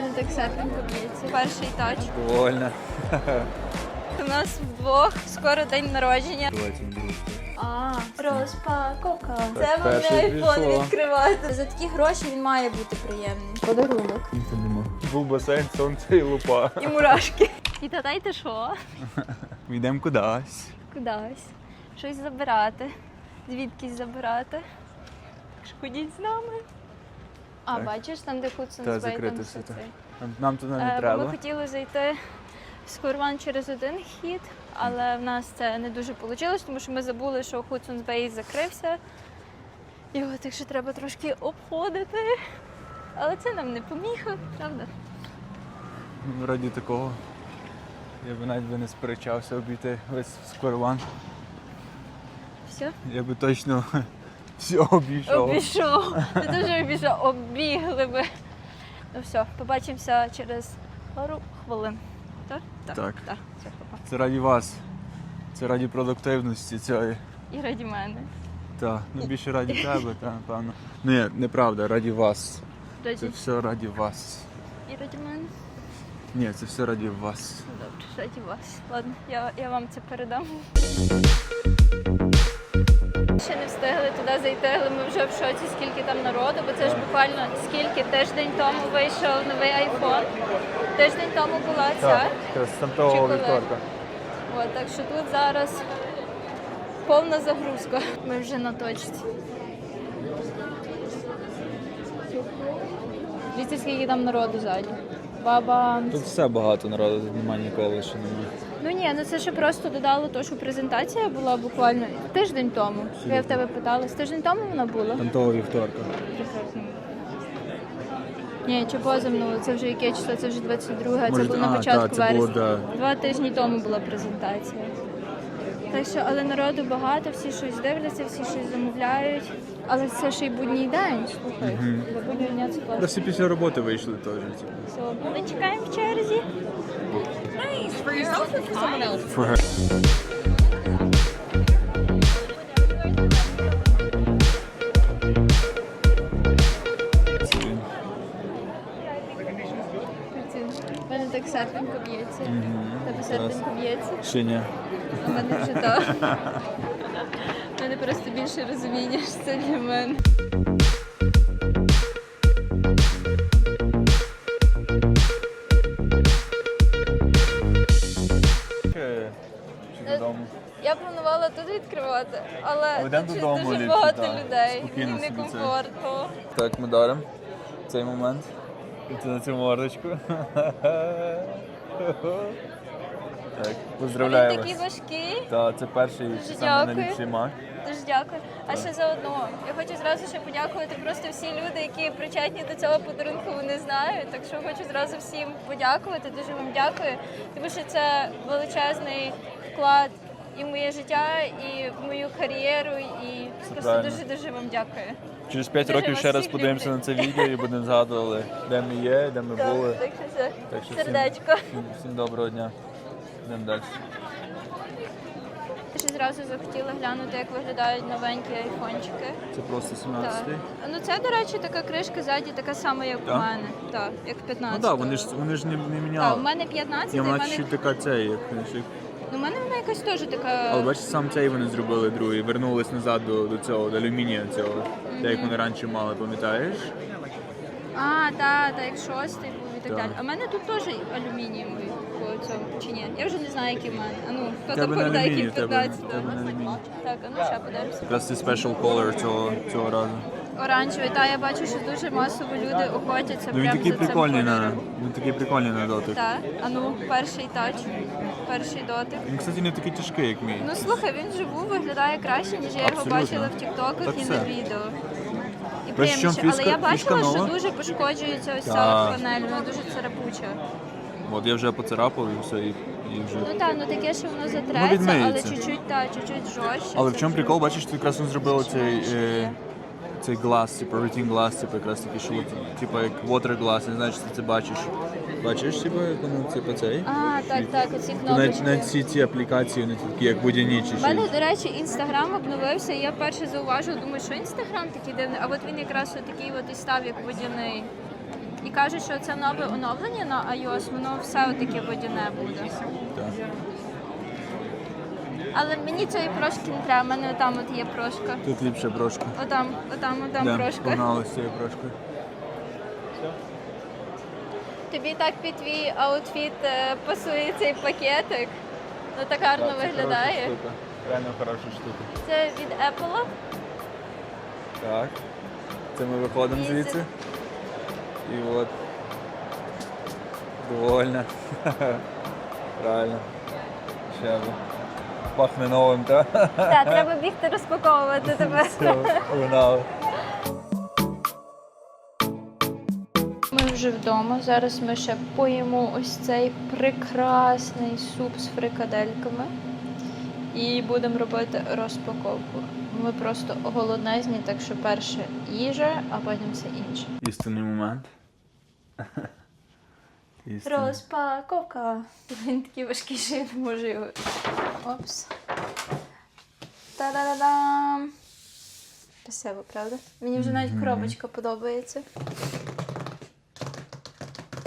мене так серденько б'ється. Перший тач. Довольно. У нас вдвох скоро день народження. А, розпаковка. Це перший айфон відкривати. За такі гроші він має бути приємний. Подарунок. Ніхто. Був басейн, сонце і лупа. І мурашки. І та дайте що? Йдемо кудись. Кудись. Щось забирати. Звідкись забирати. Так що ходіть з нами. А, Так. бачиш, там, де Худсон Та, Бей, закрите все, це. Нам, туди Е, не бо Ми хотіли зайти в Скорван через один хід, але в нас це не дуже вийшло, тому що ми забули, що Hudson's Bay закрився. Його так що треба трошки обходити. Але це нам не поміха, правда? Раді такого. Я б навіть би не сперечався обійти весь скорван. Все, Я би точно все обійшов. обійшов. Не дуже обійшов, оббігли би. Ну все, побачимося через пару хвилин. Так? Так. так. Все, папа. Це раді вас. Це раді продуктивності цієї. І раді мене. Так, ну більше раді тебе, та напевно. Ні, неправда, раді вас. Це все раді вас. і раді мене. Ні, це все раді вас. Ну, Добре, раді вас. Ладно, я, я вам це передам. Ще не встигли туди зайти, але ми вже в шоці, скільки там народу, бо це ж буквально скільки тиждень тому вийшов новий айфон. Тиждень тому була ця. того вівторка. От, так що тут зараз повна загрузка. Ми вже на точці. Дивіться, скільки там народу ззаді. Баба. Тут все багато народу, тут немає ніколи, що немає. Ну ні, ну це ще просто додало то, що презентація була буквально тиждень тому. Я в тебе питала, з тиждень тому вона була? Там того вівторка. Ні, чи позимнуло, це вже яке число, це вже 22, це Може, було на а, початку та, це було, вересня. да. Два тижні тому була презентація. Так що, але народу багато, всі щось дивляться, всі щось замовляють. Але це ще й будній день, слухай. Для буднього дня це класно. всі після роботи вийшли теж. типу. Все, ми чекаємо в черзі. For her. У мене так серденько б'ється. У Тебе серденько б'ється. Ще ні. У мене вже так. У мене просто більше розуміння, що це для мене. Відкривати, але Йдемо тут додому дуже ліпше, багато так. людей. Спокійно Мені собі це. некомфортно. Так, ми даримо цей момент. І це на цю мордочку. Так, Він поздравляю такий вас. важкий. Так, це перший Дуже саме дякую. найліпший мак. Дуже дякую. А ще заодно, я хочу зразу ще подякувати просто всі люди, які причетні до цього подарунку, вони знають. Так що хочу зразу всім подякувати. Дуже вам дякую. Тому що це величезний вклад і в моє життя, і в мою кар'єру. І просто правильно. дуже дуже вам дякую. Через 5 Дуже років вас ще раз всіх подивимося люблю. на це відео і будемо згадувати, де ми є, де ми були. так що все. Так що всім- Сердечко. Всім, всім доброго дня. Йдемо далі. Я ще зразу захотіла глянути, як виглядають новенькі айфончики. Це просто Так. 17-й. Ну це, до речі, така кришка ззаді, така сама, як у Так? мене. Так, як 15. Ну так, вони ж вони ж не, не Так, у міняли. мене 15, І в мене... така цей, як як- Ну, у мене вона якась теж така. Але бачиш, сам цей вони зробили другий, вернулись назад до, до цього, до алюмінія цього, де як вони раніше мали, пам'ятаєш? А, так, так, як шостий був і так Так. далі. А в мене тут теж алюмінієвий по цьому, чи ні? Я вже не знаю, які в мене. А ну, хто там пам'ятає, які в 15 тебе на алюмінії. Так, а ну ще подивимося. Якраз це special color цього, цього разу. Оранжевий, та я бачу, що дуже масово люди охотяться Ну він прямо такий за цим прикольний на кольором. він такий прикольний на дотик. Так, а ну, перший тач, перший дотик. Він, кстати, не такий тяжкий, як мій. Ну слухай, він живу виглядає краще, ніж я його Абсолютно. бачила в тіктоках Так і все. на відео. І приємніше. Але я фішка- фішка бачила, що нова? дуже пошкоджується ось ця Так. панель, вона дуже царапуча. От я вже поцарапав і все, і, і вже. Ну так, ну таке, що воно затреться, але відмиється. чуть-чуть, та, чуть-чуть жорстче. Але в чому прикол, бачиш, ти якраз він зробили цей, е, цей глаз, типу routine глаз, типу якраз такий, що от, типу як water glass, не знаю, чи ти це бачиш. Бачиш, як воно, типу цей? А, так, так, оці кнопочки. навіть всі ці аплікації, вони такі, як водяні чи У мене, до речі, інстаграм обновився, я перше зауважила, думаю, що інстаграм такий дивний, а от він якраз такий от і став, як водяний. І кажуть, що це нове оновлення на iOS, воно все таке водяне буде. Так. Але мені цієї прошки не треба, в мене там от є прошка. Тут ліпше брошка. Отам, отам, отам Да, прошка. Цією прошкою. Тобі так під твій аутфіт е, пасує цей пакетик. Ну так гарно Так, це виглядає. хороша штука. Реально хороша штука. Це від Apple. Так. Це ми виходимо звідси. І от. Довольна. Правильно. Ще би. Пахне новим, так? Так, треба бігти розпаковувати тебе. Все, погнали. Вже вдома. Зараз ми ще поїмо ось цей прекрасний суп з фрикадельками. І будемо робити розпаковку. Ми просто голоднезні, так що перше їжа, а потім все інше. Істинний момент. Істинний. Розпаковка. Він такий важкий, що я не можу його. Опс. Та-да-да-дам. Красиво, правда? Мені вже навіть коробочка подобається.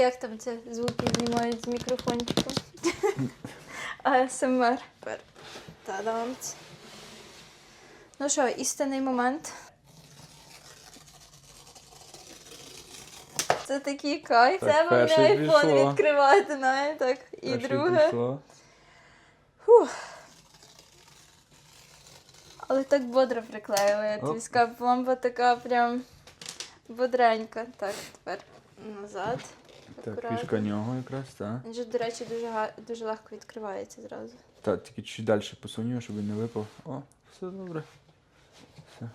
Як там це звуки знімають з мікрофончиком? АСМР. Тепер. Та-дам. Ну що, істинний момент. Це такий кайф. Так, Це вам перше айфон відкривати, навіть так. І Перше друге. пішло. Фух. Але так бодро Оп. скажу. Пломба така прям бодренька. Так, тепер назад. Так, Акуратно. фішка нього якраз, так. Він же, до речі, дуже, га- дуже легко відкривається зразу. Так, тільки чуть далі посунь його, щоб він не випав. О, все добре. Все.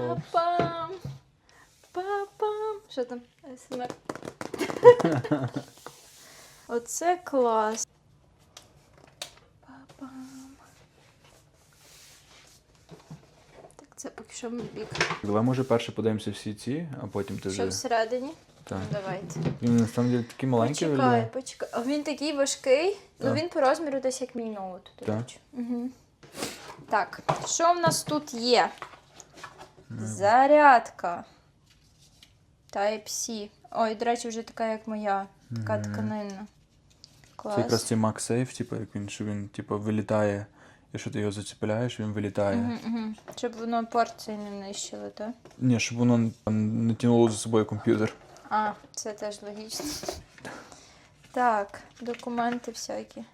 Опс. Папам! Папам! Що там? СМР. Оце клас. Папам. Це поки що мій бік. Давай, може, перше подаємося всі ці, а потім ти Що всередині? Так. Ну, давайте. Він на самом деле такий маленький Почекай, виглядає. почекай. А він такий важкий. Ну Так. він по розміру десь як мій ноут. до Так. речі. Так, що в нас тут є? Зарядка. Type-C. Ой, до речі, вже така, як моя. Така Мгм. тканинна. Це якраз Клас. цей MagSafe, типу, як він, що він типу, вилітає. Якщо ти його зацепляєш, він вилітає. Угу, угу. Щоб воно порції не нищило, так? Ні, щоб воно не тягнуло за собою комп'ютер. А, це теж логічно. Так, документи всякі.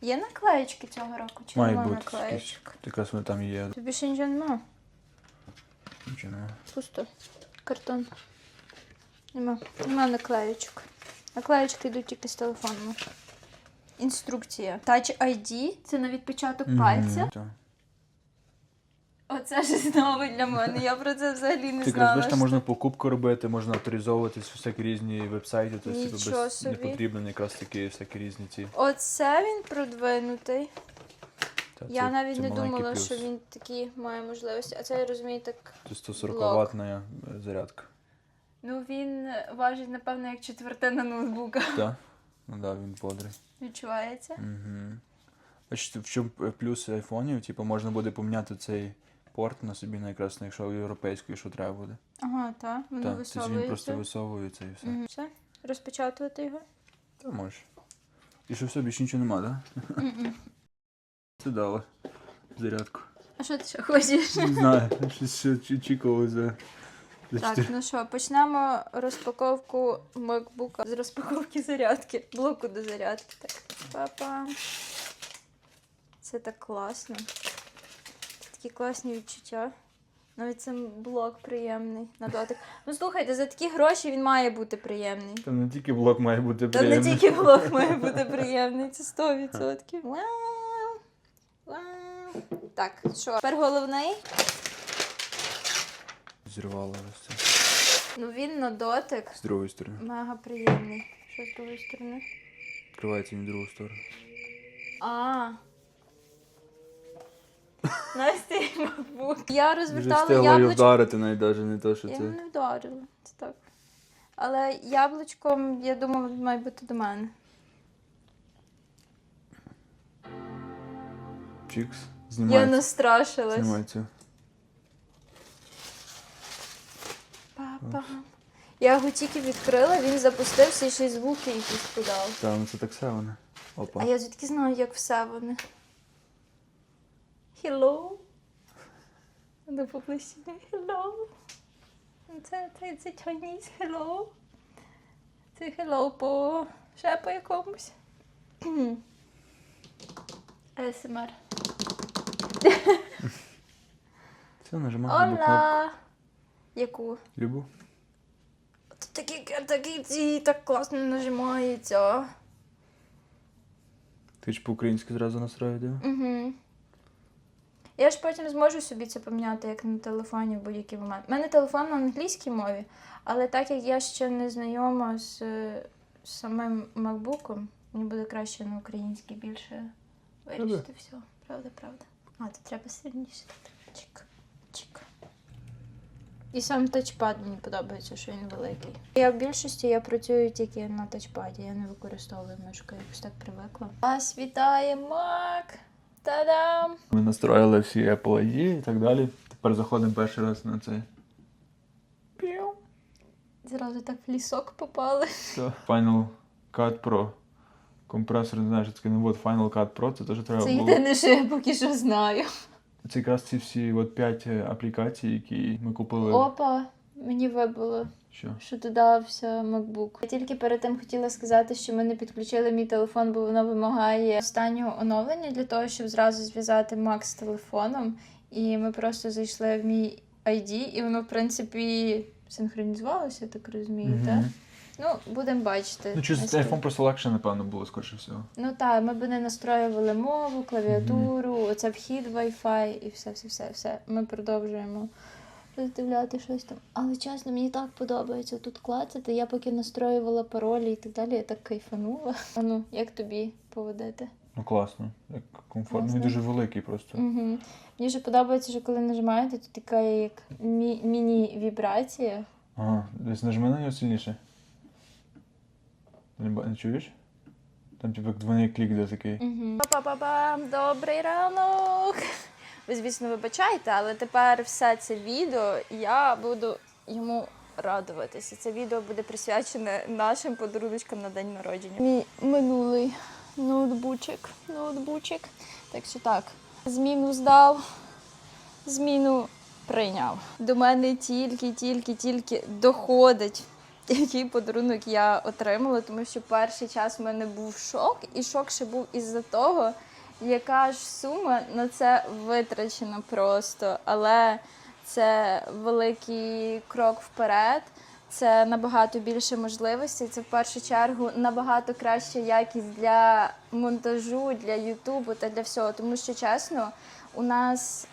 Є наклеєчки цього року? Чи Має нема бути наклеєчок? Якраз вони там є. Тобі ще нічого нема. Нічого нема. Пусто. Картон. Нема. Нема наклеєчок. Наклеєчки йдуть тільки з телефону. Інструкція. Touch ID це на відпечаток пальця. Так. Оце ж знову для мене. Я про це взагалі не Ти знала. якраз там що- можна покупку робити, можна авторизовуватись всякі різні вебсайти, тобто типу, без не потрібно якраз такі всякі різні ці. Оце він продвинутий. Та, Я це- навіть це не думала, плюс. що він такі має можливості. А це я розумію так. Це 140 блок. ватна зарядка. Ну він важить, напевно, як четвертина ноутбука. Так? Ну да, він бодрий. Відчувається. Угу. Бачите, в чому плюс айфонів? Типу, можна буде поміняти цей порт на собі якраз, якщо європейську, якщо треба буде. Ага, так. Воно Так, тоді він просто висовується і все. Мгм. Все? Розпечатувати його? Та можеш. І що все, більше нічого нема, так? Да? Це дало. Зарядку. А що ти ще хочеш? Не знаю, щось ще очі- очікували за, за Так, ну що, почнемо розпаковку MacBook з розпаковки зарядки, блоку до зарядки. Так, папа. Це так класно. Такі класні відчуття. Навіть сам блок приємний на дотик. Ну слухайте, за такі гроші він має бути приємний. Там не тільки блок має бути приємний. Та не тільки блок має бути приємний, це 100%. Вау! Вау! Так, що? Тепер головний. Зірвало ось це. Ну він на дотик. З другої сторони. Мега приємний. Що з другої сторони? Відкривається він в другу сторону. А. Настя і MacBook. Я Вже розвертала встигла її яблучко. вдарити, навіть навіть не то, що Я це. не вдарила. Це так. Але яблучком, я думала, має бути до мене. Чікс. Я Знімається. настрашилась. Знімається. Я його тільки відкрила, він запустився і ще й звуки якісь подав. Та, ну це так все воно. Опа. А я звідки знаю, як все вони. Hello. До поближче. Hello. Це, це, це Chinese hello. Це hello по ще по якомусь. ASMR. Все, нажимай любу кнопку. Яку? Любу. Такі, такі ці так класно нажимається. Ти ж по-українськи зразу настроїв, да? Угу. Я ж потім зможу собі це поміняти, як на телефоні в будь-який момент. У мене телефон на англійській мові, але так як я ще не знайома з, з самим макбуком, мені буде краще на українській більше вирішити все. Правда, правда. А, то треба сильніше. Чик. І сам тачпад мені подобається, що він великий. Я в більшості я працюю тільки на тачпаді, я не використовую мишку, якось так привикла. Вас вітає Мак! Та-дам! Ми настроїли всі Apple ID і так далі. Тепер заходимо перший раз на цей. Зразу так в лісок попали. Все. Final Cut Pro. Компресор, не знаю, що таке. Ну от Final Cut Pro, це теж треба Це було. єдине, що я поки що знаю. Це якраз ці всі от п'ять е, аплікацій, які ми купили. Опа, мені вибило, Що? що додався MacBook. Я тільки перед тим хотіла сказати, що ми не підключили мій телефон, бо воно вимагає останнього оновлення для того, щоб зразу зв'язати Mac з телефоном. І ми просто зайшли в мій ID, і воно, в принципі, синхронізувалося, я так розумію, Мгм. так? Ну, будемо бачити. Ну, чи наскільки. iPhone просто легше, напевно, було, скоріше всього. Ну так, ми б не настроювали мову, клавіатуру, оце вхід Wi-Fi і все, все, все, все. Ми продовжуємо роздивляти щось там. Але чесно, мені так подобається тут клацати. Я поки настроювала паролі і так далі, я так кайфанула. А ну, як тобі поведете? Ну класно, як комфортно. Він Класно. дуже великий просто. Угу. Мені ще подобається, що коли нажимаєте, то така як мі- міні-вібрація. Ага, десь нажми на нього сильніше. Не, чуєш? Там типу двойний клік де такий. Угу. Па-па-па-пам, добрий ранок. Ви, звісно, вибачайте, але тепер все це відео я буду йому радуватися. Це відео буде присвячене нашим подаруночкам на день народження. Мій минулий ноутбучик. ноутбучик. Так що так, зміну здав, зміну прийняв. До мене тільки, тільки, тільки доходить. Який подарунок я отримала, тому що перший час в мене був шок, і шок ще був із-за того, яка ж сума на це витрачена просто. Але це великий крок вперед. Це набагато більше можливостей. Це в першу чергу набагато краща якість для монтажу, для Ютубу та для всього. Тому що чесно, у нас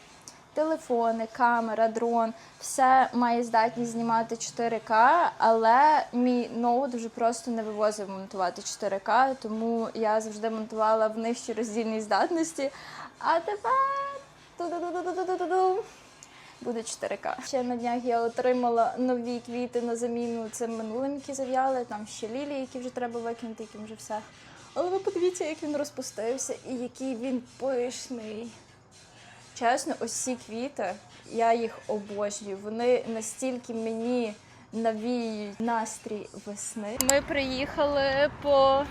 телефони, камера, дрон, все має здатність знімати 4К, але мій ноут вже просто не вивозив монтувати 4К, тому я завжди монтувала в нижчій роздільній здатності. А тепер буде 4К. Ще на днях я отримала нові квіти на заміну цим минулим, які зав'яли. Там ще лілії, які вже треба викинути, яким вже все. Але ви подивіться, як він розпустився і який він пишний. Чесно, ось ці квіти, я їх обожнюю. Вони настільки мені навіюють настрій весни. Ми приїхали по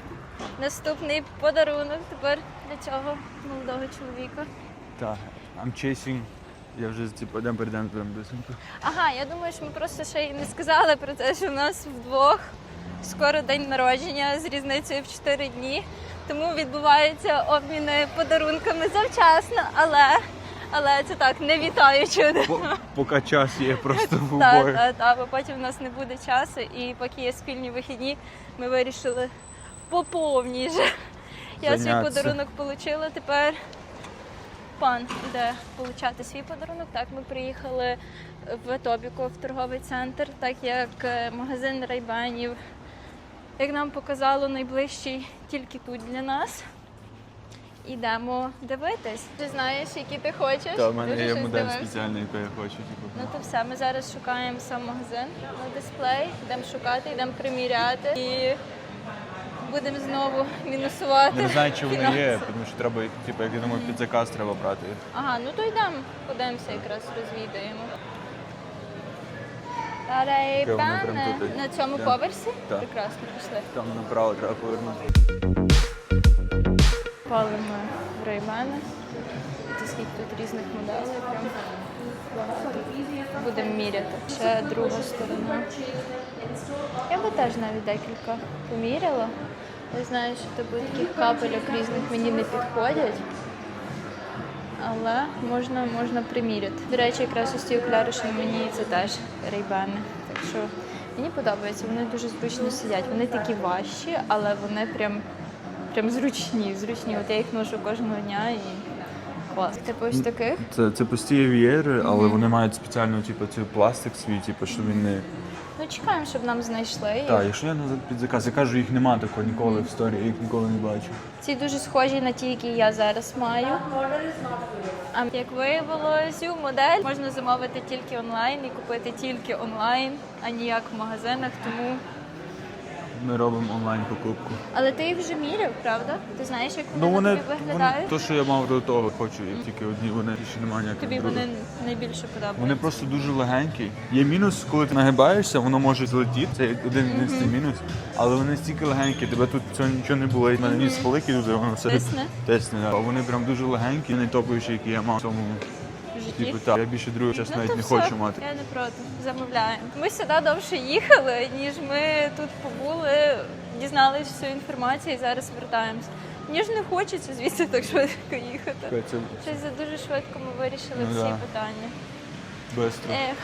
наступний подарунок тепер для цього молодого чоловіка. Так, I'm chasing. Я вже типу, йдемо перейдемо прямо близенько. Ага, я думаю, що ми просто ще й не сказали про те, що в нас вдвох скоро день народження з різницею в 4 дні. Тому відбуваються обміни подарунками завчасно, але, але це так, не вітаючи Поки час є просто в Так, так, так, бо потім в нас не буде часу, і поки є спільні вихідні, ми вирішили поповніше. Я свій подарунок отримала, тепер пан іде отримати свій подарунок. Так, ми приїхали в Тобіко, в торговий центр, так як е, магазин Райбанів, як нам показало, найближчий тільки тут для нас. Ідемо дивитись. Ти знаєш, які ти хочеш? Та, в мене Дуже є щось модель дивився? спеціальна, яку я хочу. Типу. Ну то все, ми зараз шукаємо сам магазин на дисплей, йдемо шукати, йдемо приміряти і будемо знову мінусувати. Не знаю, чи вони фінанси. є, тому що треба, типу, як я думаю, під заказ треба брати. Ага, ну то йдемо, подивимося, якраз розвідаємо. Прям тут. на цьому поверсі? Так. Прекрасно, пішли. Там направо треба повернути. Палимо рейбани. Це скільки тут різних моделей, прям багато. Будемо міряти. Ще друга сторона. Я би теж навіть декілька поміряла. Я знаю, що тобі таких капельок різних мені не підходять. Але можна, можна приміряти. До речі, якраз ось ці окуляри, що мені це теж рейбани. Так що мені подобається, вони дуже зручно сидять. Вони такі важчі, але вони прям, прям зручні. Зручні. От я їх ношу кожного дня і клас. Типу ось таких. Це, це пусті авієри, але вони мають спеціально типу, цей пластик свій, типу, щоб він не. Ну чекаємо, щоб нам знайшли. їх. Так, якщо я на під заказ, я кажу, їх нема такого ніколи в історії, я їх ніколи не бачу. Ці дуже схожі на ті, які я зараз маю. А як виявилося, цю модель можна замовити тільки онлайн і купити тільки онлайн, а ніяк в магазинах. Тому Ми робимо онлайн покупку. але ти їх вже міряв, правда? Ти знаєш, як вони, Ну вони, на тобі вони виглядають? то, що я мав до того, хочу, я тільки одні, вони більше немає ніяких Тобі других. вони найбільше подобаються. Вони просто дуже легенькі. Є мінус, коли ти нагибаєшся, воно може злетіти. Це один єдиний мінус. Але вони стільки легенькі, тебе тут цього нічого не було. У мене ніс великий воно все Тисне? тисне. да. А вони прям дуже легенькі, найтоповіші, які я мав в цьому. Типу, так. Я більше другого часу навіть то не все, хочу мати. Я не проти. Замовляємо. Ми сюди довше їхали, ніж ми тут побули, дізналися всю інформацію і зараз вертаємось. Мені ж не хочеться звідси так швидко їхати. Це Щось за дуже швидко ми вирішили Ну всі да. питання. бистро. Ех.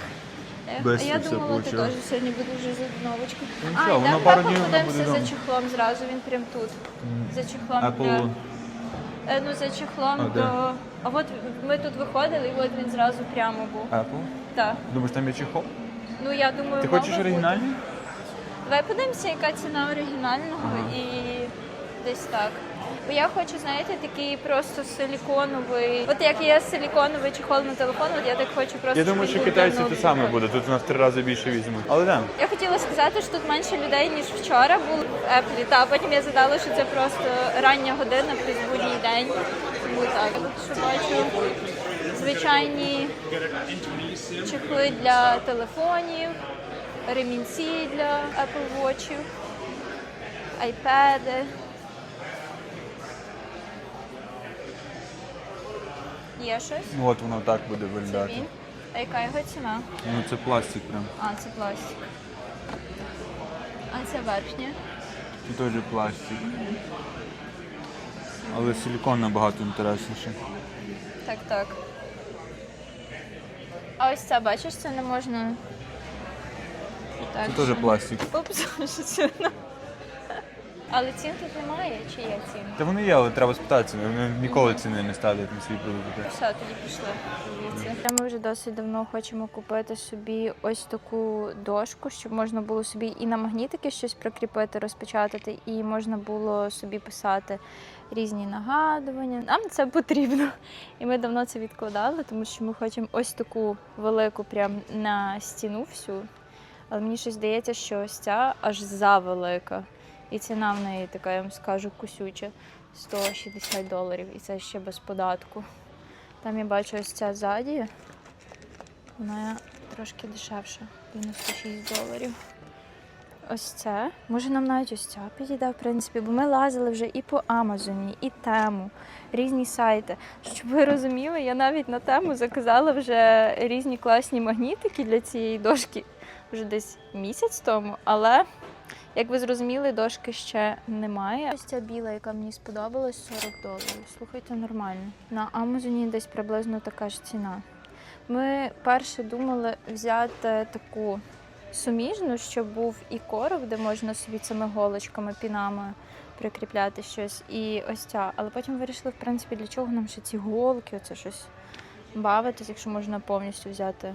Ех, Без а я все думала, ти получилось. теж сьогодні буде вже з одновочки. Ну, а, нічого, йдемо воно пару днів воно буде подивимося за вдома. чехлом зразу, він прям тут. За чехлом Apple. для... Е, Ну, за чехлом А, де? до... А от ми тут виходили, і от він зразу прямо був. Apple? Так. Думаєш, там є чехол? Ну, я думаю, Ти мав хочеш би бути. оригінальний? Давай подивимося, яка ціна оригінального і десь так. Бо я хочу, знаєте, такий просто силіконовий. От як є силіконовий чехол на телефон, от я так хочу просто. Я думаю, що китайці те саме буде. Тут у нас три рази більше візьмуть. Але да. Я хотіла сказати, що тут менше людей, ніж вчора було в Apple. Та потім я задала, що це просто рання година плюс будній день. Тому так. Що бачу звичайні чехли для телефонів, ремінці для Apple Watch, айпеди. Є щось? Ну от воно так буде Це виглядати. він. А яка його ціна? Ну це пластик прям. А, це пластик. А це верхня. Це теж пластик. Але силікон набагато інтересніше. Так, так. А ось це, бачиш, це не можна. Так, Це теж пластик. Упс, що це? Але цін тут немає, чи є ціни? Та вони є, але треба спитатися. Вони ніколи ціни не ставлять на свої продукти. Все, тоді пішли. Дивіться. Ми вже досить давно хочемо купити собі ось таку дошку, щоб можна було собі і на магнітики щось прикріпити, розпечатати, і можна було собі писати різні нагадування. Нам це потрібно. І ми давно це відкладали, тому що ми хочемо ось таку велику прям на стіну всю. Але мені щось здається, що ось ця аж завелика. І ціна в неї така, я вам скажу, кусюча. 160 доларів. І це ще без податку. Там я бачу ось ця ззаді. Вона трошки дешевша. 96 доларів. Ось це. Може нам навіть ось ця підійде, в принципі, бо ми лазили вже і по Амазоні, і тему, різні сайти. Щоб ви розуміли, я навіть на тему заказала вже різні класні магнітики для цієї дошки вже десь місяць тому, але. Як ви зрозуміли, дошки ще немає. Ось ця біла, яка мені сподобалась, 40 доларів. Слухайте, нормально. На Амазоні десь приблизно така ж ціна. Ми перше думали взяти таку суміжну, щоб був і короб, де можна собі цими голочками, пінами прикріпляти щось, і ось ця. Але потім вирішили, в принципі, для чого нам ще ці голки, оце щось бавитись, якщо можна повністю взяти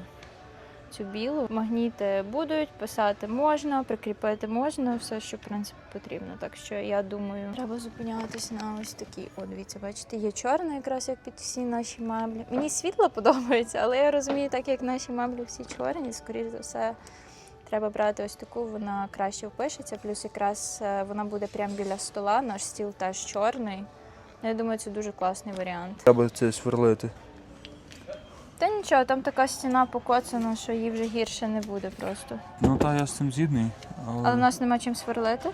цю білу. Магніти будуть, писати можна, прикріпити можна, все, що в принципі потрібно. Так що я думаю, треба зупинятися на ось такі. О, дивіться, бачите, є чорна, якраз як під всі наші меблі. Мені світло подобається, але я розумію, так як наші меблі всі чорні, скоріш за все. Треба брати ось таку, вона краще впишеться, плюс якраз е, вона буде прямо біля стола, наш стіл теж чорний. Ну, Я думаю, це дуже класний варіант. Треба це сверлити. Та нічого, там така стіна покоцана, що їй вже гірше не буде просто. Ну та я з цим згідний. Але в нас нема чим сверлити.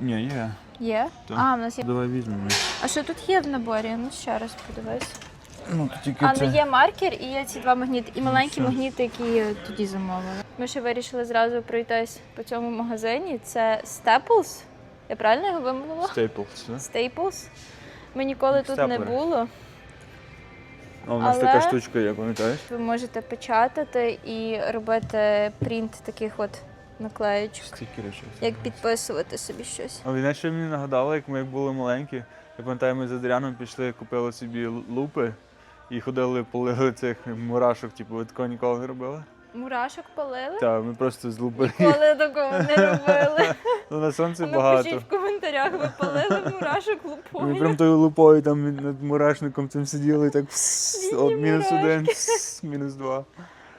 Ні, є. Є? Так. А, в нас є. Давай візьмемо. А що тут є в наборі? Ну ще раз подивись. Ну, то тільки А це. ну є маркер і є ці два магніти, і маленькі все. магніти, які тоді замовили. Ми ще вирішили зразу пройтись по цьому магазині. Це Staples. Я правильно його вимовила? Staples, да? Staples. Ми ніколи тут не Степлери. було. А у нас Але- така штучка є, пам'ятаєш? Ви можете печатати і робити принт таких от наклеєчок. Стікери щось. Як підписувати собі щось. А війна ще мені нагадала, як ми як були маленькі. Я пам'ятаю, ми з Адріаном пішли, купили собі лупи і ходили, полили цих мурашок, типу, ви такого ніколи не робили? Мурашок палили? Так, ми просто з лупи. Коли такого не робили. Ну на сонці А ну багато. пишіть в коментарях, ви палили мурашок лупою. Ми прям тою лупою там над мурашником цим сиділи і так мінус один, мінус два.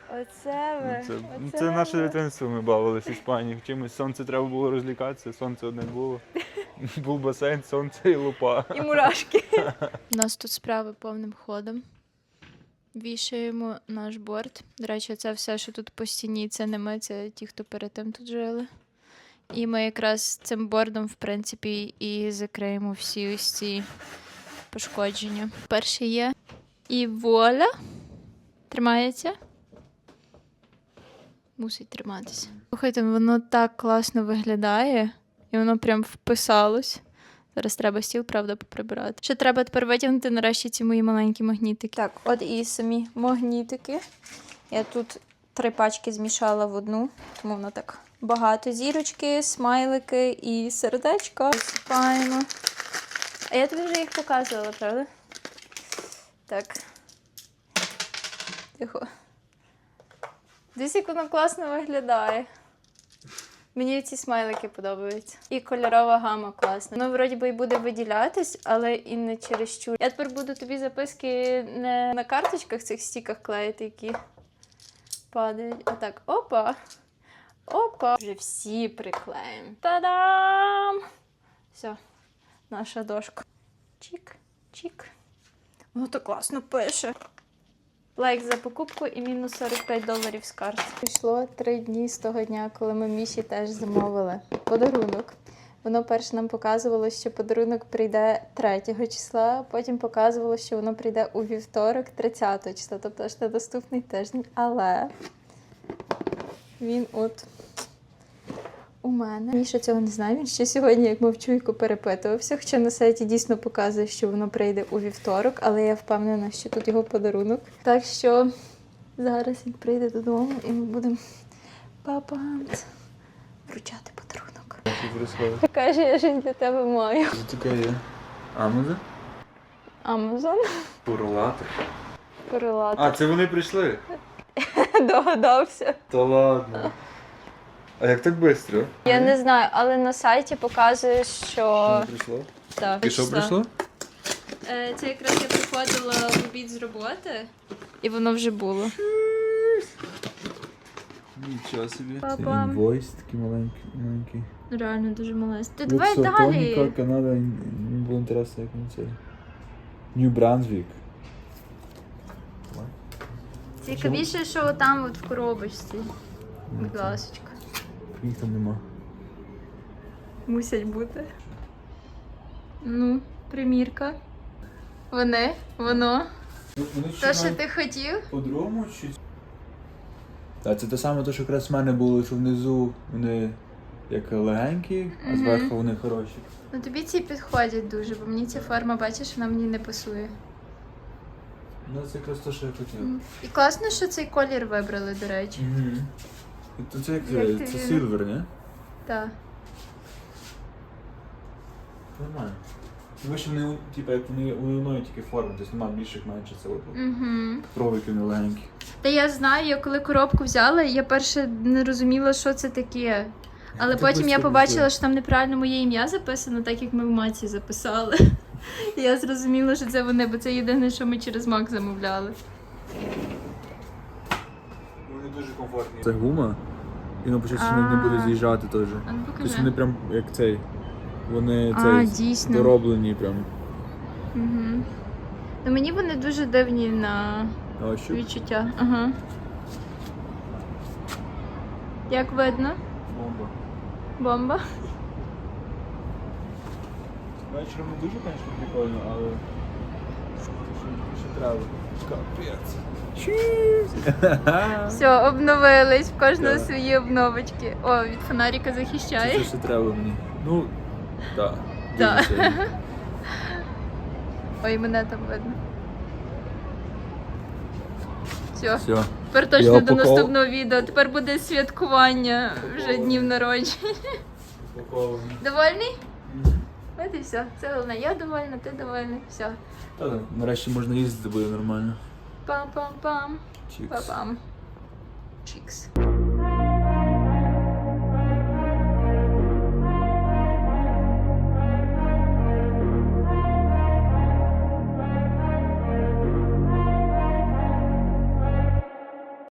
Оце ви. Ну, Це, ну, оце це наше дитинство, ми бавилися в Іспанії. Чимось сонце треба було розлікатися, сонце одне було. Був басейн, сонце і лупа. І мурашки. У нас тут справи повним ходом. Вішаємо наш борт. До речі, це все, що тут по стіні, це не ми, це ті, хто перед тим тут жили. І ми якраз цим бордом, в принципі, і закриємо всі ось ці пошкодження. Перший є. І вуаля. Тримається. Мусить триматися. Слухайте, воно так класно виглядає, і воно прям вписалось. Зараз треба стіл, правда, поприбирати. Ще треба тепер витягнути нарешті ці мої маленькі магнітики. Так, от і самі магнітики. Я тут три пачки змішала в одну, тому воно так багато. Зірочки, смайлики і сердечко. Висипаємо. А я тобі вже їх показувала, правда? Так. Тихо. Десь як воно класно виглядає. Мені ці смайлики подобаються. І кольорова гама класна. Воно вроді би і буде виділятись, але і не через чересчур. Я тепер буду тобі записки не на карточках цих стіках клеїти, які падають. А так, опа. Опа. Вже всі приклеїмо. Та-дам! Все, наша дошка. Чік, чік. Воно то класно пише. Лайк за покупку і мінус 45 доларів з карти. Пішло три дні з того дня, коли ми Міші теж замовили подарунок. Воно перше нам показувало, що подарунок прийде 3 числа, потім показувало, що воно прийде у вівторок, 30 числа, тобто аж на наступний тиждень. Але він от у мене. Міша цього не знає. Він ще сьогодні, як мовчуйку, перепитувався. Хоча на сайті дійсно показує, що воно прийде у вівторок, але я впевнена, що тут його подарунок. Так що зараз він прийде додому і ми будемо папант вручати подарунок. Каже, я ж для тебе маю. Таке є. Амазон? Амазон Пурулатор. корелати. А, це вони прийшли? Догадався. Та ладно. А як так швидко? Я не знаю, але на сайті показує, що прийшло? так. І що прийшло? Е, Це якраз я приходила в обід з роботи, і воно вже було. Нічого собі. Папа. інвойс такий маленький. маленький. Реально дуже малець. Ти давай далі. Канада, мені було інтересно, як він це. Нью Брансвік. Цікавіше, що там от в коробочці. Будь ласочка. Їх там нема. Мусять бути. Ну, примірка. Вони, воно. Те, що ти хотів. По-другому чи. Так, це те саме, те, що якраз в мене було, що внизу вони як легенькі, а Мгм. зверху вони хороші. Ну тобі ці підходять дуже, бо мені ця форма, бачиш, вона мені не пасує. Ну, це якраз те, що я хотів. І класно, що цей колір вибрали, до речі. Угу. То це як, Як це, ти це він? сильвер, не? Так. Нормально. Тому що вони, типу, як вони вони одної тільки форми, тобто немає більших, менше це от. Угу. Провики вони легенькі. Та я знаю, я коли коробку взяла, я перше не розуміла, що це таке. Але Так потім я быстро побачила, що там неправильно моє ім'я записано, так як ми в маці записали. І я зрозуміла, що це вони, бо це єдине, що ми через мак замовляли. Вони дуже комфортні. Це гума, і на початку не, буде з'їжджати теж. Ну Тобто вони прям як цей. Вони А, цей дійсно. дороблені прям. Угу. Ну, мені вони дуже дивні на На ощупь. відчуття. Ага. Як видно? Бомба. Бомба. Вечором не дуже, звісно, прикольно, але треба. Капець. Все, обновились, в кожного свої обновочки. О, від фонарика захищає. Це ще треба мені. Ну, так. Дуже. Ой, мене там видно. Все. Все. Тепер точно Я до упаков- наступного відео. Тепер буде святкування вже днів народження. Довольний? От і все. Це головне. Я довольна, ти довольна, Все. Та, Нарешті можна їздити буде нормально. Пам-пам-пам. Чікс. Па-пам. Чікс.